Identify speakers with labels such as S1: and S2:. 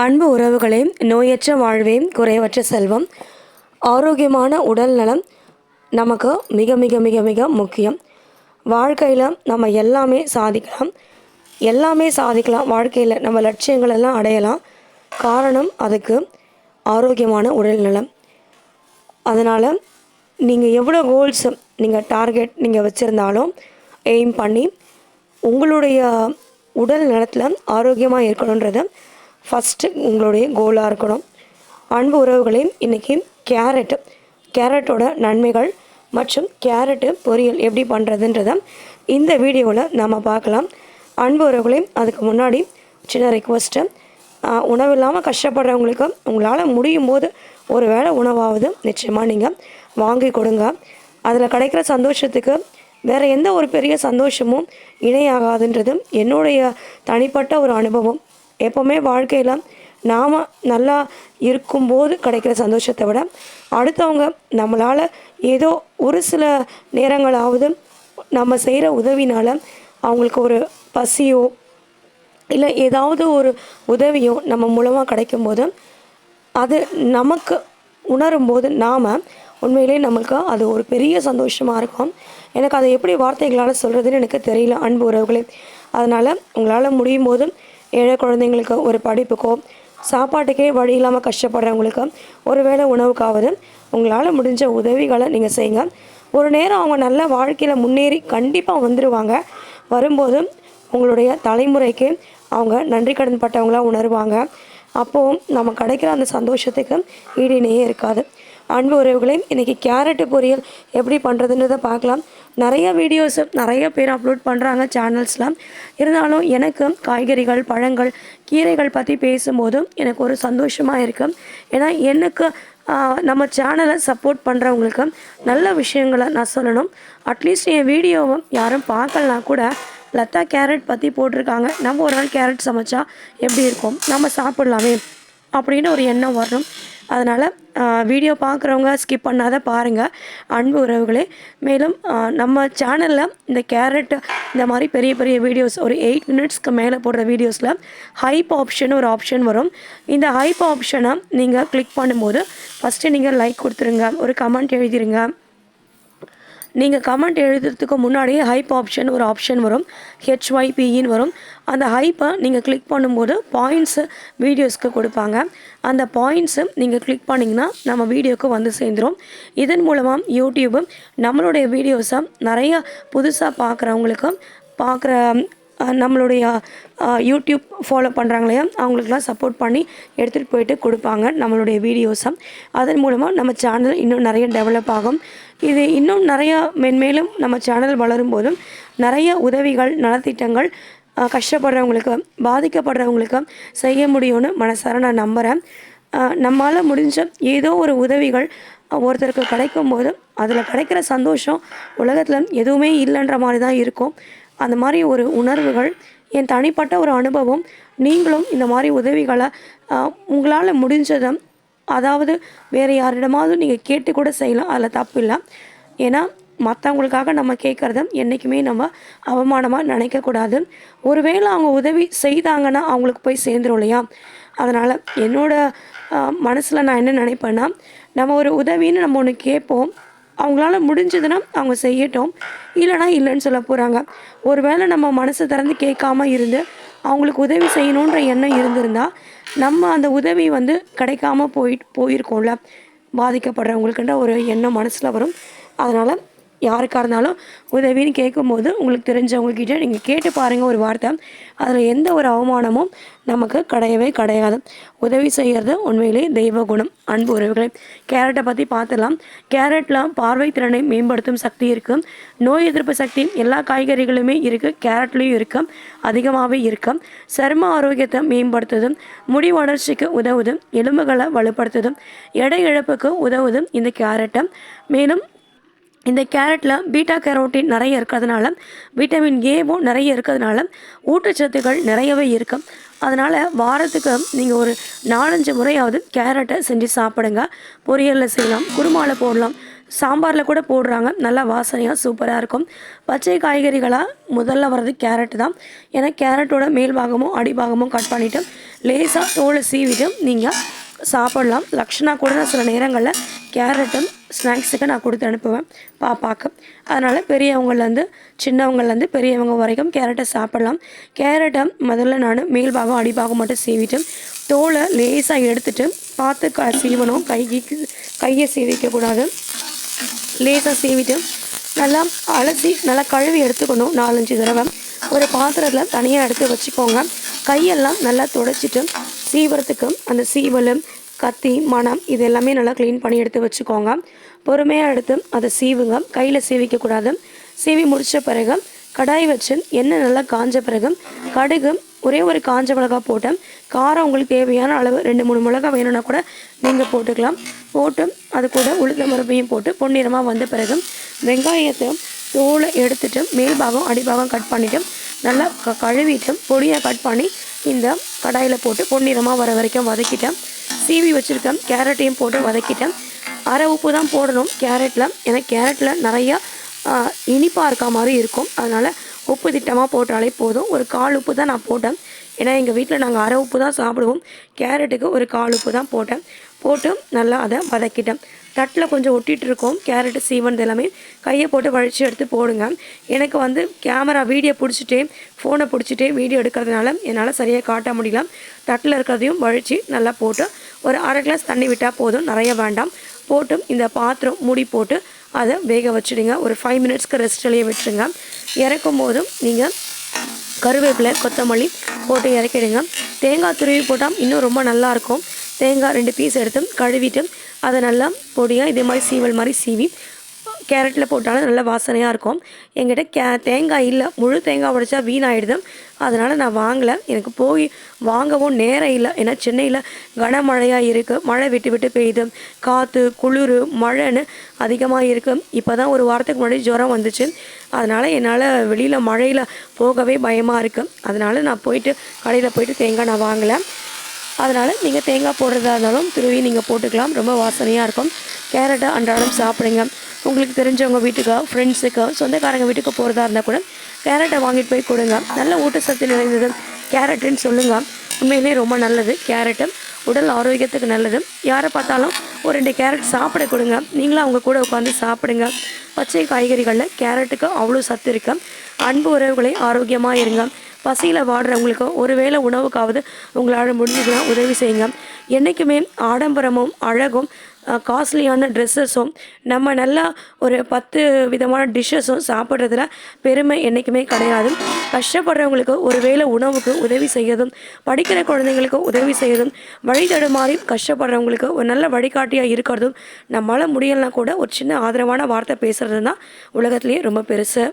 S1: அன்பு உறவுகளே நோயற்ற வாழ்வே குறைவற்ற செல்வம் ஆரோக்கியமான உடல் நலம் நமக்கு மிக மிக மிக மிக முக்கியம். வாழ்க்கையில் நம்ம எல்லாமே சாதிக்கலாம். எல்லாமே சாதிக்கலாம். வாழ்க்கையில் நம்ம லட்சியங்கள் எல்லாம் அடையலாம். காரணம் அதுக்கு ஆரோக்கியமான உடல் நலம். அதனால் நீங்கள் எவ்வளோ கோல்ஸ் நீங்கள் டார்கெட் நீங்கள் வச்சுருந்தாலும் எய்ம் பண்ணி உங்களுடைய உடல் நலத்தில் ஆரோக்கியமாக இருக்கணுன்றதை ஃபஸ்ட்டு உங்களுடைய கோலாக இருக்கணும். அன்பு உறவுகளே இன்றைக்கி கேரட் கேரட்டோட நன்மைகள் மற்றும் கேரட்டு பொரியல் எப்படி பண்ணுறதுன்றத இந்த வீடியோவில் நம்ம பார்க்கலாம். அன்பு உறவுகளே அதுக்கு முன்னாடி சின்ன ரெக்வஸ்ட்டு உணவு இல்லாமல் கஷ்டப்படுறவங்களுக்கு உங்களால் முடியும் போது ஒரு வேளை உணவாவது நிச்சயமாக நீங்கள் வாங்கி கொடுங்க. அதில் கிடைக்கிற சந்தோஷத்துக்கு வேறு எந்த ஒரு பெரிய சந்தோஷமும் இணையாகாதுன்றது என்னுடைய தனிப்பட்ட ஒரு அனுபவம். எப்போவுமே வாழ்க்கையில் நாம் நல்லா இருக்கும்போது கிடைக்கிற சந்தோஷத்தை விட அடுத்தவங்க நம்மளால் ஏதோ ஒரு சில நேரங்களாவது நம்ம செய்கிற உதவினால் அவங்களுக்கு ஒரு பசியோ இல்லை ஏதாவது ஒரு உதவியோ நம்ம மூலமாக கிடைக்கும்போது அது நமக்கு உணரும்போது நாம் உண்மையிலே நம்மளுக்கு அது ஒரு பெரிய சந்தோஷமாக இருக்கும். எனக்கு அதை எப்படி வார்த்தைகளால் சொல்கிறதுன்னு எனக்கு தெரியல அன்பு உறவுகளே. அதனால் உங்களால் முடியும் போது ஏழை குழந்தைங்களுக்கு ஒரு படிப்புக்கோ சாப்பாட்டுக்கே வழி இல்லாமல் கஷ்டப்படுறவங்களுக்கு ஒரு வேளை உணவுக்காவது உங்களால் முடிஞ்ச உதவிகளை நீங்கள் செய்யுங்க. ஒரு நேரம் அவங்க நல்ல வாழ்க்கையில் முன்னேறி கண்டிப்பாக வந்துடுவாங்க வரும்போது உங்களுடைய தலைமுறைக்கு அவங்க நன்றி கடன் பட்டவங்களாக உணர்வாங்க. அப்போது நம்ம கிடைக்கிற அந்த சந்தோஷத்துக்கு ஈடிணையே இருக்காது. அன்பு உறவுகளையும் இன்றைக்கி கேரட்டு பொரியல் எப்படி பண்ணுறதுன்றதை பார்க்கலாம். நிறைய வீடியோஸ் நிறைய பேர் அப்லோட் பண்ணுறாங்க சேனல்ஸ்லாம் இருந்தாலும் எனக்கு காய்கறிகள் பழங்கள் கீரைகள் பற்றி பேசும்போது எனக்கு ஒரு சந்தோஷமாக இருக்குது ஏன்னா எனக்கு நம்ம சேனலை சப்போர்ட் பண்ணுறவங்களுக்கு நல்ல விஷயங்களை நான் சொல்லணும். அட்லீஸ்ட் என் வீடியோவை யாரும் பார்க்கலனா கூட லதா கேரட் பற்றி போட்டிருக்காங்க. நம்ம ஒரு நாள் கேரட் சமைச்சா எப்படி இருக்கும்? நம்ம சாப்பிட்லாமே. அப்படின்னு ஒரு எண்ணம் வரணும் அதனால் வீடியோ பார்க்குறவங்க ஸ்கிப் பண்ணாத பாருங்கள் அன்பு உறவுகளே மேலும் நம்ம சேனலில் இந்த கேரட் இந்த மாதிரி பெரிய பெரிய வீடியோஸ் ஒரு எயிட் மினிட்ஸ்க்கு மேலே போடுற வீடியோஸில் ஹைப் ஆப்ஷன் ஒரு ஆப்ஷன் வரும். இந்த ஹைப் ஆப்ஷனை நீங்கள் கிளிக் பண்ணும்போது ஃபஸ்ட்டு நீங்கள் லைக் கொடுத்துருங்க. ஒரு கமெண்ட் எழுதிருங்க. நீங்கள் கமெண்ட் எழுதுறதுக்கு முன்னாடியே ஹைப் ஆப்ஷன் ஒரு ஆப்ஷன் வரும். ஹெச்ஒய்பிஇன்னு வரும். அந்த ஹைப்பை நீங்கள் கிளிக் பண்ணும்போது பாயிண்ட்ஸு வீடியோஸ்க்கு கொடுப்பாங்க. அந்த பாயிண்ட்ஸு நீங்கள் கிளிக் பண்ணிங்கன்னா நம்ம வீடியோக்கு வந்து சேர்ந்துரும். இதன் மூலமாக யூடியூபு நம்மளுடைய வீடியோஸை நிறைய புதுசாக பார்க்குறவங்களுக்கு பார்க்குற நம்மளுடைய யூடியூப் ஃபாலோ பண்ணுறாங்க இல்லையா அவங்களுக்குலாம் சப்போர்ட் பண்ணி எடுத்துகிட்டு போயிட்டு கொடுப்பாங்க நம்மளுடைய வீடியோஸை அதன் மூலமாக நம்ம சேனல் இன்னும் நிறைய டெவலப் ஆகும். இது இன்னும் நிறையா மென்மேலும் நம்ம சேனல் வளரும் போதும் நிறைய உதவிகள் நலத்திட்டங்கள் கஷ்டப்படுறவங்களுக்கு பாதிக்கப்படுறவங்களுக்கு செய்ய முடியும்னு மனசார நான் நம்புகிறேன் நம்மளால் முடிஞ்ச ஏதோ ஒரு உதவிகள் ஒருத்தருக்கு கிடைக்கும் போது அதில் கிடைக்கிற சந்தோஷம் உலகத்தில் எதுவுமே இல்லைன்ற மாதிரி தான் இருக்கும். அந்த மாதிரி ஒரு உணர்வுகள் என் தனிப்பட்ட ஒரு அனுபவம் நீங்களும் இந்த மாதிரி உதவிகளை உங்களால் முடிஞ்சதை அதாவது வேறு யாரிடமாவது நீங்கள் கேட்டு கூட செய்யலாம். அதில் தப்பு இல்லை. ஏன்னா மற்றவங்களுக்காக நம்ம கேட்குறத என்றைக்குமே நம்ம அவமானமாக நினைக்கக்கூடாது ஒருவேளை அவங்க உதவி செய்தாங்கன்னா அவங்களுக்கு போய் சேர்ந்துரும் இல்லையா? அதனால் என்னோடய மனசில் நான் என்ன நினைப்பேன்னா நம்ம ஒரு உதவின்னு நம்ம ஒன்று கேட்போம் அவங்களால முடிஞ்சதுன்னா அவங்க செய்யட்டும். இல்லைனா இல்லைன்னு சொல்ல போகிறாங்க ஒருவேளை நம்ம மனசை திறந்து கேட்காம இருந்து அவங்களுக்கு உதவி செய்யணுன்ற எண்ணம் இருந்திருந்தால் நம்ம அந்த உதவி வந்து கிடைக்காம போய் போயிருக்கோம்ல. பாதிக்கப்படுறவங்களுக்குன்ற ஒரு எண்ணம் மனசில் வரும். அதனால் யாருக்காக இருந்தாலும் உதவின்னு கேட்கும்போது உங்களுக்கு தெரிஞ்சவங்கக்கிட்ட நீங்கள் கேட்டு பாருங்கள் ஒரு வார்த்தை. அதில் எந்த ஒரு அவமானமும் நமக்கு கிடையவே கிடையாது. உதவி செய்கிறது உண்மையிலே தெய்வ குணம் அன்பு உறவுகளை. கேரட்டை பற்றி பார்த்துடலாம் கேரட்டில் பார்வை திறனை மேம்படுத்தும் சக்தி இருக்குது நோய் எதிர்ப்பு சக்தி எல்லா காய்கறிகளுமே இருக்குது கேரட்லேயும் இருக்குது அதிகமாகவே இருக்குது சரும ஆரோக்கியத்தை மேம்படுத்துதும் முடி வளர்ச்சிக்கு உதவுதும் எலும்புகளை வலுப்படுத்துதும் எடை இழப்புக்கு உதவுதும் இந்த கேரட்டை. மேலும் இந்த கேரட்டில் பீட்டா கேரோட்டின் நிறைய இருக்கிறதுனால விட்டமின் ஏவும் நிறைய இருக்கிறதுனால ஊட்டச்சத்துக்கள் நிறையவே இருக்கும். அதனால் வாரத்துக்கு நீங்கள் ஒரு நாலஞ்சு முறையாவது கேரட்டை செஞ்சு சாப்பிடுங்க. பொரியலில் செய்யலாம் குருமாவில் போடலாம் சாம்பாரில் கூட போடுறாங்க. நல்லா வாசனையாக சூப்பராக இருக்கும். பச்சை காய்கறிகளாக முதல்ல வர்றது கேரட் தான். ஏன்னா கேரட்டோட மேல் பாகமும் அடிபாகமும் கட் பண்ணிவிட்டு லேசாக தோலை சீவிட்டு நீங்கள் சாப்பிடலாம். லக்ஷனா கூட நான் சில நேரங்களில் கேரட்டும் ஸ்நாக்ஸுக்கு நான் கொடுத்து அனுப்புவேன் பாப்பாவுக்கு அதனால் பெரியவங்கள்லேருந்து சின்னவங்கள்லேருந்து பெரியவங்க வரைக்கும் கேரட்டை சாப்பிடலாம். கேரட்டை முதல்ல நான் மேல் பாகம் அடிபாகம் மட்டும் சீவிட்டு தோலை லேசாக எடுத்துட்டு பார்த்து க சீவணும். கைக்கு கையை சீவிக்கக்கூடாது லேசாக சீவிட்டு நல்லா அலசி நல்லா கழுவி எடுத்துக்கணும் நாலஞ்சு தடவை. ஒரு பாத்திரத்தில் தனியாக எடுத்து வச்சுக்கோங்க. கையெல்லாம் நல்லா துடைச்சிட்டு சீவரத்துக்கு அந்த சீவல் கத்தி மணம் இது எல்லாமே நல்லா க்ளீன் பண்ணி எடுத்து வச்சுக்கோங்க. பொறுமையாக எடுத்து அதை சீவுங்க. கையில் சீவிக்கக்கூடாது சீவி முடித்த பிறகு கடாய் வச்சு எண்ணெய் நல்லா காஞ்ச பிறகு கடுகு ஒரே ஒரு காஞ்ச மிளகா போட்டேன் காரம் உங்களுக்கு தேவையான அளவு ரெண்டு மூணு மிளகா வேணும்னா கூட நீங்கள் போட்டுக்கலாம். போட்டு அது கூட உளுத்த மரப்பையும் போட்டு பொன்னிறமாக வந்த பிறகு வெங்காயத்தை தோலை எடுத்துட்டு மேல் பாகம் அடிபாகம் கட் பண்ணிவிட்டு நல்லா க கழுவிட்டு பொடியாக கட் பண்ணி இந்த கடாயில் போட்டு பொன்னிறமாக வர வரைக்கும் வதக்கிட்டேன். சீவி வச்சுருக்கேன் கேரட்டையும் போட்டு வதக்கிட்டேன். அரை உப்பு தான் போடணும் கேரட்டில் ஏன்னா கேரட்டில் நிறையா இனிப்பாக இருக்க மாதிரி இருக்கும். அதனால் உப்பு திட்டமாக போட்டாலே போதும். ஒரு கால் உப்பு தான் நான் போட்டேன். ஏன்னா எங்கள் வீட்டில் நாங்கள் அரை உப்பு தான் சாப்பிடுவோம். கேரட்டுக்கு ஒரு கால் உப்பு தான் போட்டேன். போட்டு நல்லா அதை வதக்கிட்டேன். தட்டில் கொஞ்சம் ஒட்டிகிட்டு இருக்கோம் கேரட்டு சீவன் எல்லாமே கையை போட்டு வழித்து எடுத்து போடுங்க. எனக்கு வந்து கேமரா வீடியோ பிடிச்சிட்டே ஃபோனை பிடிச்சிட்டே வீடியோ எடுக்கிறதுனால என்னால் சரியாக காட்ட முடியல. தட்டில் இருக்கிறதையும் வழித்து நல்லா போட்டு ஒரு அரை கிளாஸ் தண்ணி விட்டால் போதும். நிறைய வேண்டாம். போட்டு இந்த பாத்திரம் மூடி போட்டு அதை வேக வச்சுடுங்க. ஒரு ஃபைவ் மினிட்ஸ்க்கு ரெஸ்ட்லேயே விட்டுருங்க. இறக்கும் போதும் நீங்கள் கருவேப்பிலை கொத்தமல்லி போட்டு இறக்கிடுங்க. தேங்காய் துருவி போட்டால் இன்னும் ரொம்ப நல்லாயிருக்கும் தேங்காய் ரெண்டு பீஸ் எடுத்து கழுவிட்டு அதை நல்லா பொடியாக இதே மாதிரி சீவல் மாதிரி சீவி கேரட்டில் போட்டாலும் நல்லா வாசனையாக இருக்கும். என்கிட்ட கே தேங்காய் இல்லை. முழு தேங்காய் உடைச்சா வீணாயிடுது அதனால் நான் வாங்கலை. எனக்கு போய் வாங்கவும் நேரம் இல்லை. ஏன்னா சென்னையில் கனமழையாக இருக்குது மழை விட்டு விட்டு பெய்யுது. காற்று குளிர் மழைன்னு அதிகமாக இருக்குது இப்போ தான் ஒரு வாரத்துக்கு முன்னாடி ஜுரம் வந்துச்சு. அதனால் என்னால் வெளியில் மழையில் போகவே பயமாக இருக்குது அதனால் நான் போயிட்டு கடையில் போயிட்டு தேங்காய் நான் வாங்கலை. அதனால் நீங்கள் தேங்காய் போடுறதா இருந்தாலும் துருவி நீங்கள் போட்டுக்கலாம். ரொம்ப வாசனையாக இருக்கும். கேரட்டை அன்றாடம் சாப்பிடுங்க. உங்களுக்கு தெரிஞ்சவங்க வீட்டுக்கோ ஃப்ரெண்ட்ஸுக்கோ சொந்தக்காரங்க வீட்டுக்கு போகிறதா இருந்தால் கூட கேரட்டை வாங்கிட்டு போய் கொடுங்க. நல்ல ஊட்டச்சத்து நிறைந்தது. கேரட்டுன்னு சொல்லுங்கள் உண்மையிலே ரொம்ப நல்லது. கேரட்டு உடல் ஆரோக்கியத்துக்கு நல்லது. யாரை பார்த்தாலும் ஒரு ரெண்டு கேரட் சாப்பிட கொடுங்க. நீங்களும் அவங்க கூட உட்காந்து சாப்பிடுங்க. பச்சை காய்கறிகளில் கேரட்டுக்கு அவ்வளோ சத்து இருக்கு. அன்பு உறவுகளை ஆரோக்கியமாக இருங்க. பசியில் வாடுறவங்களுக்கு ஒருவேளை உணவுக்காவது உங்களால் முடிஞ்சதுன்னா உதவி செய்யுங்க. என்றைக்குமே ஆடம்பரமும் அழகும் காஸ்ட்லியான ட்ரெஸ்ஸஸும் நம்ம நல்லா ஒரு பத்து விதமான டிஷ்ஷஸும் சாப்பிட்றதுல பெருமை என்றைக்குமே கிடையாது. கஷ்டப்படுறவங்களுக்கு ஒருவேளை உணவுக்கு உதவி செய்யறதும் படிக்கிற குழந்தைங்களுக்கு உதவி செய்யதும் வழி தடுமாறி கஷ்டப்படுறவங்களுக்கு ஒரு நல்ல வழிகாட்டியாக இருக்கிறதும் நம்மளால் முடியலனா கூட ஒரு சின்ன ஆதரவான வார்த்தை பேசுகிறது தான் உலகத்துலேயே ரொம்ப பெருசு.